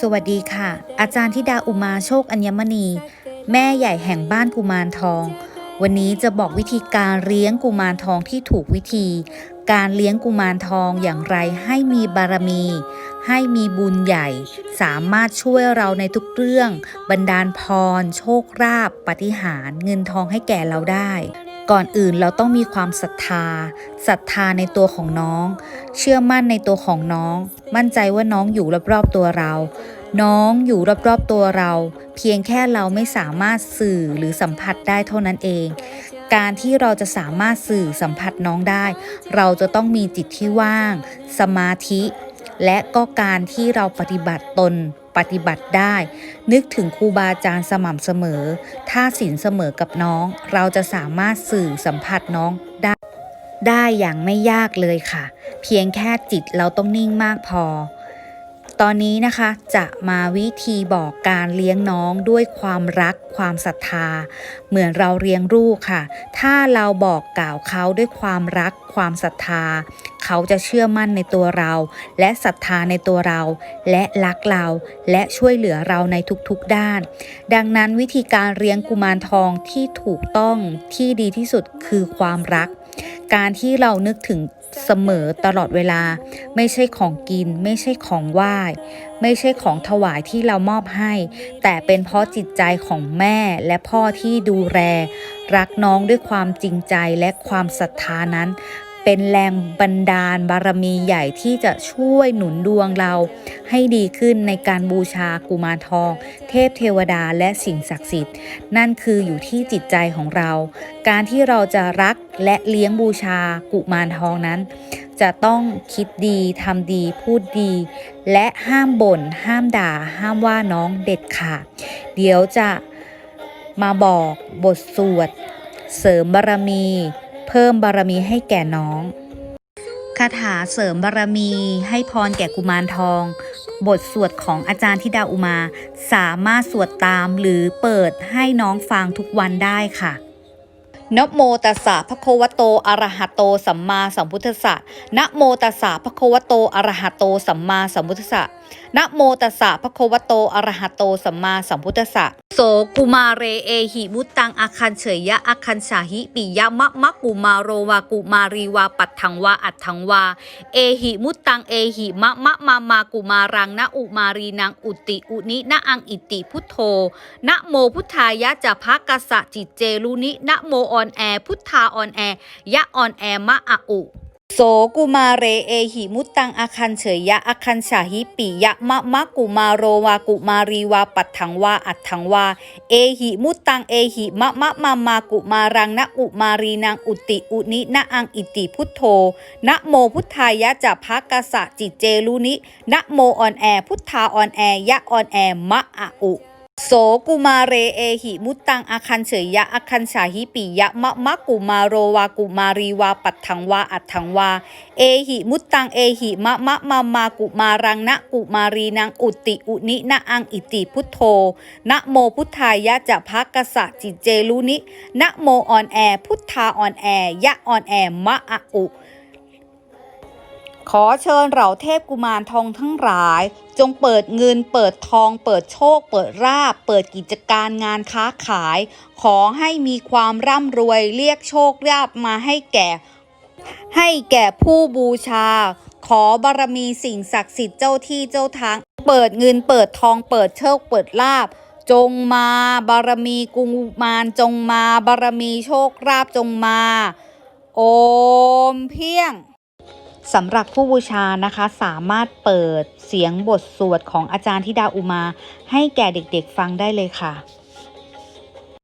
สวัสดีค่ะ อาจารย์ธิดาอุมาโชคอัญมณี แม่ใหญ่แห่งบ้านกุมารทอง วันนี้จะบอกวิธีการเลี้ยงกุมารทองที่ถูกวิธี การเลี้ยงกุมารทองอย่างไรให้มีบารมี ให้มีบุญใหญ่ สามารถช่วยเราในทุกเรื่องบันดาลพร โชคราบปาฏิหารเงินทองให้แก่เราได้ ก่อนอื่นเราต้องมีความศรัทธาศรัทธาในตัวของน้อง เชื่อมั่นในตัวของน้อง มั่นใจว่าน้องอยู่รอบๆตัวเรา น้องอยู่รอบๆตัวเรา เพียงแค่เราไม่สามารถสื่อหรือสัมผัสได้เท่านั้นเอง การที่เราจะสามารถสื่อสัมผัสน้องได้ เราจะต้องมีจิตที่ว่าง สมาธิ และก็การที่เราปฏิบัติตนปฏิบัติได้ นึกถึงครูบาอาจารย์สม่ำเสมอ ถ้าสินเสมอกับน้อง เราจะสามารถสื่อสัมผัสน้องได้ ได้อย่างไม่ยากเลยค่ะ เพียงแค่จิตเราต้องนิ่งมากพอ ตอนนี้นะคะจะมาวิธีบอกการเลี้ยงน้องด้วยความรักความศรัทธา เหมือนเราเลี้ยงลูกค่ะ ถ้าเราบอกกล่าวเขาด้วยความรักความศรัทธา เขาจะเชื่อมั่นในตัวเรา และศรัทธาในตัวเรา และรักเรา และช่วยเหลือเราในทุกๆด้าน ดังนั้นวิธีการเลี้ยงกุมารทองที่ถูกต้องที่ดีที่สุดคือความรักการที่เรานึกถึง เสมอตลอดเวลา ไม่ใช่ของกิน ไม่ใช่ของไหว้ ไม่ใช่ของถวายที่เรามอบให้ แต่เป็นเพราะจิตใจของแม่และพ่อที่ดูแลรักน้องด้วยความจริงใจและความศรัทธานั้น เป็นแรงบันดาลบารมีใหญ่ที่จะช่วยหนุนดวงเรา ให้ดีขึ้นในการบูชากุมารทอง เทพเทวดาและสิ่งศักดิ์สิทธิ์ นั่นคืออยู่ที่จิตใจของเรา การที่เราจะรักและเลี้ยงบูชากุมารทองนั้น จะต้องคิดดีทำดีพูดดี และห้ามบ่น ห้ามด่า ห้ามว่าน้องเด็ดขาดเดี๋ยวจะมาบอกบทสวด เสริมบารมี เพิ่มบารมีให้แก่น้องคาถาเสริมบารมีให้พรแก่กุมารทอง บทสวดของอาจารย์ธิดาอุมา สามารถสวดตามหรือเปิดให้น้องฟังทุกวันได้ค่ะนะโมตัสสะพะโควะโตอะระหะโตสัมมาสัมพุทธัสสะนะโมตัสสะพะโควะโตอะระหะโตสัมมาสัมพุทธัสสะนะโมตัสสะภะโควโตอะระหะโตสัมมาสัมพุทธัสสะโสกุมาเรเอหิมุตตังอาคันเฉยยะอาคันสาหิปิยะมะมะกุมาโรวากุมารีวาปัตถังวาอัตถังวา เอหิมุตตังเอหิมะมะมามากุมารังนะอุมารีนางอุติอุนินะอังอิติพุทโธนะโมพุทธายะจะพักกษะจิตเจรุนินะโมออนแอพุทธาออนแอยะออนแอมะอะอุ โสกุมาเรเอหิมุตตังอาคันเฉยยะอาคันสาหิปิยะมะมะกุมาโรวากุมารีวาปัตถังวาอัตถังวาเอหิมุตตังเอหิมะมะมามากุมารังนะอุมารีนางอุติอุนินะอังอิติพุทโธนะโมพุทธายะจะพักกษะจิตเจรุนินะโมออนแอพุทธาออนแอยะออนแอมะอะอุ โสกุมาเรเอหิมุตตังอาคันเฉยยะอาคันสาหิปิยะมะมะกุมาโรวากุมารีวาปัตถังวาอัตถังวา เอหิมุตตังเอหิมะมะมามากุมารังนะกุมารีนางอุติอุนินะอังอิติพุทโธนะโมพุทธายะจะพักกษะจิตเจรุนินะโมออนแอพุทธาออนแอยะออนแอมะอะอุ ขอเชิญเหล่าเทพกุมารทองทั้งหลาย จงเปิดเงินเปิดทอง เปิดโชค เปิดราบ เปิดกิจการงานค้าขาย ขอให้มีความร่ำรวยเรียกโชคลาภมาให้แก่ ให้แก่ผู้บูชา ขอบารมีสิ่งศักดิ์สิทธิ์เจ้าที่เจ้าทาง เปิดเงินเปิดทองเปิดโชคเปิดลาบจงมาบารมีกุมารจงมาบารมีโชคลาภจงมา โอมเพียง สำหรับผู้บูชานะคะสามารถเปิดเสียงบทสวดของอาจารย์ธิดาอุมา ให้แก่เด็กๆฟังได้เลยค่ะ